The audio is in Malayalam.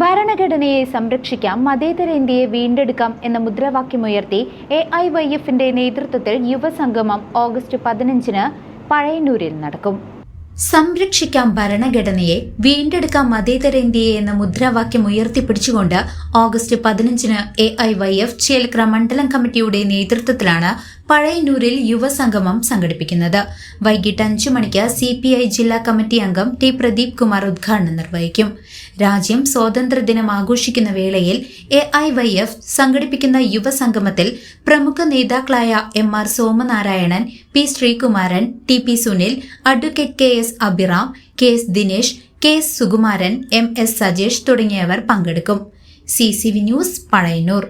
ഭരണഘടനയെ സംരക്ഷിക്കാം മതേതര ഇന്ത്യയെ വീണ്ടെടുക്കാം എന്ന മുദ്രാവാക്യമുയർത്തി എ ഐ വൈ എഫിന്റെ നേതൃത്വത്തിൽ യുവസംഗമം ഓഗസ്റ്റ് പതിനഞ്ചിന് പഴയന്നൂരിൽ നടക്കും. സംരക്ഷിക്കാം ഭരണഘടനയെ വീണ്ടെടുക്കാം മതേതര ഇന്ത്യയെ എന്ന മുദ്രാവാക്യം ഉയർത്തിപ്പിടിച്ചുകൊണ്ട് ഓഗസ്റ്റ് പതിനഞ്ചിന് A I Y F Chelakkara മണ്ഡലം കമ്മിറ്റിയുടെ നേതൃത്വത്തിലാണ് പഴയന്നൂരിൽ യുവസംഗമം സംഘടിപ്പിക്കുന്നത്. വൈകിട്ട് അഞ്ചു മണിക്ക് സി പി ഐ ജില്ലാ കമ്മിറ്റി അംഗം ടി പ്രദീപ് കുമാർ ഉദ്ഘാടനം നിർവഹിക്കും. രാജ്യം സ്വാതന്ത്ര്യദിനം ആഘോഷിക്കുന്ന വേളയിൽ എ ഐ വൈ എഫ് സംഘടിപ്പിക്കുന്ന യുവസംഗമത്തിൽ പ്രമുഖ നേതാക്കളായ M R Somanarayanan P Sreekumaran T P Sunil advocate K S Abhiram K S Dinesh K S Sukumaran M S Sajesh തുടങ്ങിയവർ പങ്കെടുക്കും. C C V news Pazhayannur.